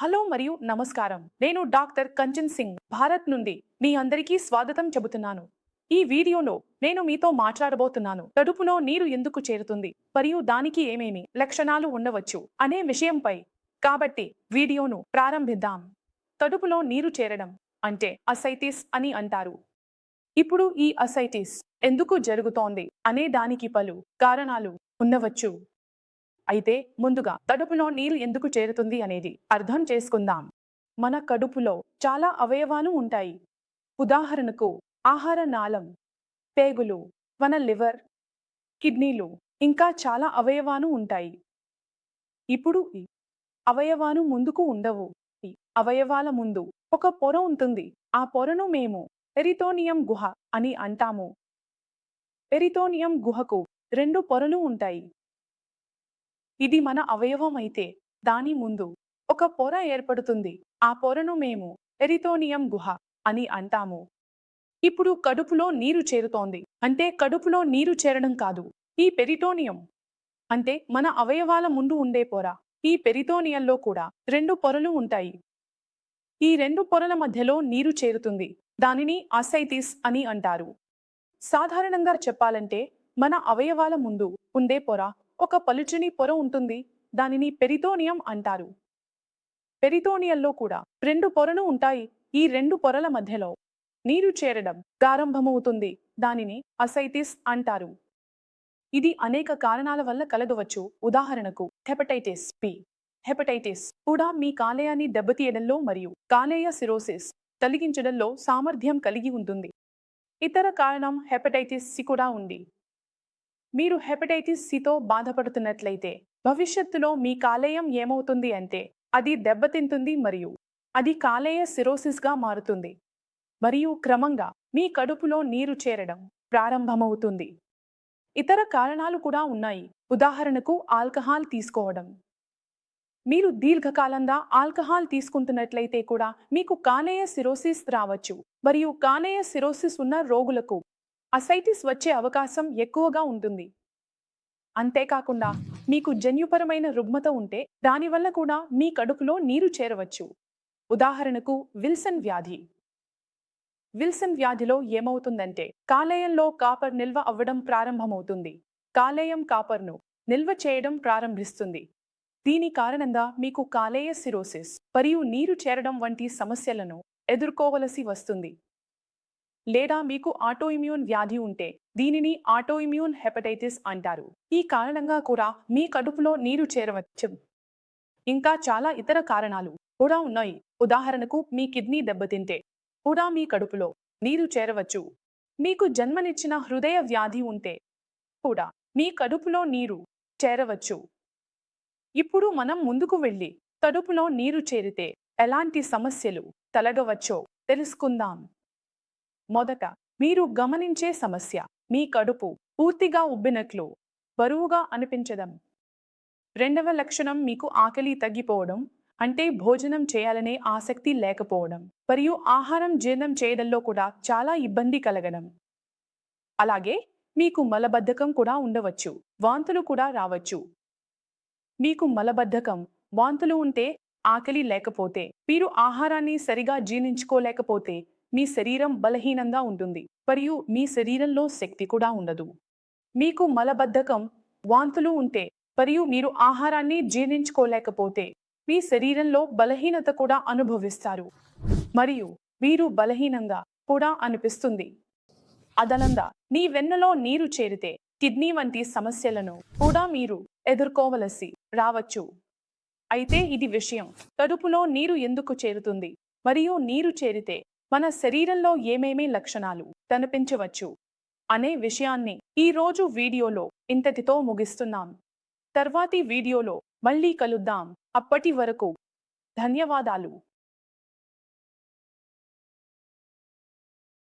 Hello మరియు నమస్కారం. నేను డాక్టర్ కంచన్ సింగ్ భారత్ నుండి మీ అందరికీ స్వాగతం చెబుతున్నాను. ఈ వీడియోలో నేను మీతో మాట్లాడబోతున్నాను. కడుపులో నీరు ఎందుకు చేరుతుంది? మరియు దానికి ఏమేమి లక్షణాలు ఉండవచ్చు? అనే విషయంపై. కాబట్టి వీడియోను ప్రారంభిద్దాం. కడుపులో నీరు చేరడం అంటే అసైటిస్ అని అంటారు. ఇప్పుడు ఈ అసైటిస్ ఎందుకు జరుగుతోంది? అనే దానికి పలు కారణాలు ఉండవచ్చు. అయితే ముందుగా కడుపులో నీరు ఎందుకు చేరుతుంది అనేది అర్థం చేసుకుందాం. మన కడుపులో చాలా అవయవాలు ఉంటాయి. ఉదాహరణకు ఆహార నాళం పేగులు మన లివర్ కిడ్నీలు ఇంకా చాలా అవయవాలు ఉంటాయి. ఇప్పుడు ఈ అవయవాలు ముందుకు ఉండవు. ఈ అవయవాల ముందు ఒక పొర ఉంటుంది. ఆ పొరను మేము పెరితోనియం గుహ అని అంటాము. పెరితోనియం గుహకు రెండు పొరలు ఉంటాయి. ఇది మన అవయవం అయితే దాని ముందు ఒక పొర ఏర్పడుతుంది. ఆ పొరను మేము ఎరితోనియం గుహ అని అంటాము. ఇప్పుడు కడుపులో నీరు చేరుతోంది. అంటే కడుపులో నీరు చేరడం కాదు. ఈ పెరిటోనియం అంటే మన అవయవాల ముందు ఉండే పొర. ఈ పెరిటోనియంలో కూడా రెండు పొరలు ఉంటాయి. ఈ రెండు పొరల మధ్యలో నీరు చేరుతుంది. దానిని అసైతిస్ అని అంటారు. సాధారణంగా చెప్పాలంటే మన అవయవాల ముందు ఉండే పొర ఒక పలుచని పొర ఉంటుంది. దానిని పెరితోనియం అంటారు. పెరిటోనియంలో కూడా రెండు పొరలు ఉంటాయి. ఈ రెండు పొరల మధ్యలో నీరు చేరడం ప్రారంభమవుతుంది. దానిని అసైటిస్ అంటారు. ఇది అనేక కారణాల వల్ల కలగవచ్చు. ఉదాహరణకు హెపటైటిస్ పి హెపటైటిస్ కూడా మీ కాలేయాన్ని దెబ్బతీయడంలో మరియు కాలేయ సిరోసిస్ తొలగించడంలో సామర్థ్యం కలిగి ఉంటుంది. ఇతర కారణం హెపటైటిస్ సి కూడా ఉంది. మీరు హెపటైటిస్ సితో బాధపడుతున్నట్లయితే భవిష్యత్తులో మీ కాలేయం ఏమవుతుంది అంటే అది దెబ్బతింటుంది మరియు అది కాలేయ సిరోసిస్గా మారుతుంది. మరియు క్రమంగా మీ కడుపులో నీరు చేరడం ప్రారంభమవుతుంది. ఇతర కారణాలు కూడా ఉన్నాయి. ఉదాహరణకు ఆల్కహాల్ తీసుకోవడం. మీరు దీర్ఘకాలంగా ఆల్కహాల్ తీసుకుంటున్నట్లయితే కూడా మీకు కాలేయ సిరోసిస్ రావచ్చు. మరియు కాలేయ సిరోసిస్ ఉన్న రోగులకు అసైటిస్ వచ్చే అవకాశం ఎక్కువగా ఉంటుంది. అంతేకాకుండా మీకు జన్యుపరమైన రుగ్మత ఉంటే దానివల్ల కూడా మీ కడుపులో నీరు చేరవచ్చు. ఉదాహరణకు విల్సన్ వ్యాధి. విల్సన్ వ్యాధిలో ఏమవుతుందంటే కాలేయంలో కాపర్ నిల్వ అవ్వడం ప్రారంభమవుతుంది. కాలేయం కాపర్ను నిల్వ చేయడం ప్రారంభిస్తుంది. దీని కారణంగా మీకు కాలేయ సిరోసిస్ మరియు నీరు చేరడం వంటి సమస్యలను ఎదుర్కోవలసి వస్తుంది. లేదా మీకు ఆటోఇమ్యూన్ వ్యాధి ఉంటే దీనిని ఆటోఇమ్యూన్ హెపటైటిస్ అంటారు. ఈ కారణంగా కూడా మీ కడుపులో నీరు చేరవచ్చు. ఇంకా చాలా ఇతర కారణాలు కూడా ఉన్నాయి. ఉదాహరణకు మీ కిడ్నీ దెబ్బతింటే కూడా మీ కడుపులో నీరు చేరవచ్చు. మీకు జన్మనిచ్చిన హృదయ వ్యాధి ఉంటే కూడా మీ కడుపులో నీరు చేరవచ్చు. ఇప్పుడు మనం ముందుకు వెళ్ళి కడుపులో నీరు చేరితే ఎలాంటి సమస్యలు తలగవచ్చో తెలుసుకుందాం. మొదట మీరు గమనించే సమస్య మీ కడుపు పూర్తిగా ఉబ్బినట్లు బరువుగా అనిపించడం. రెండవ లక్షణం మీకు ఆకలి తగ్గిపోవడం అంటే భోజనం చేయాలనే ఆసక్తి లేకపోవడం మరియు ఆహారం జీర్ణం చేయడంలో కూడా చాలా ఇబ్బంది కలగడం. అలాగే మీకు మలబద్ధకం కూడా ఉండవచ్చు వాంతులు కూడా రావచ్చు. మీకు మలబద్ధకం వాంతులు ఉంటే ఆకలి లేకపోతే మీరు ఆహారాన్ని సరిగా జీర్ణించుకోలేకపోతే మీ శరీరం బలహీనంగా ఉంటుంది. మరియు మీ శరీరంలో శక్తి కూడా ఉండదు. మీకు మలబద్ధకం వాంతులు ఉంటే మరియు మీరు ఆహారాన్ని జీర్ణించుకోలేకపోతే మీ శరీరంలో బలహీనత కూడా అనుభవిస్తారు. మరియు మీరు బలహీనంగా కూడా అనిపిస్తుంది. అదనంగా నీ వెన్నలో నీరు చేరితే కిడ్నీ వంటి సమస్యలను కూడా మీరు ఎదుర్కోవలసి రావచ్చు. అయితే ఇది విషయం. కడుపులో నీరు ఎందుకు చేరుతుంది? మరియు నీరు చేరితే మన శరీరంలో ఏమేమి లక్షణాలు కనిపించవచ్చు అనే విషయాన్ని ఈ రోజు వీడియోలో ఇంతటితో ముగిస్తున్నాం. తర్వాతి వీడియోలో మళ్ళీ కలుద్దాం. అప్పటి వరకు ధన్యవాదాలు.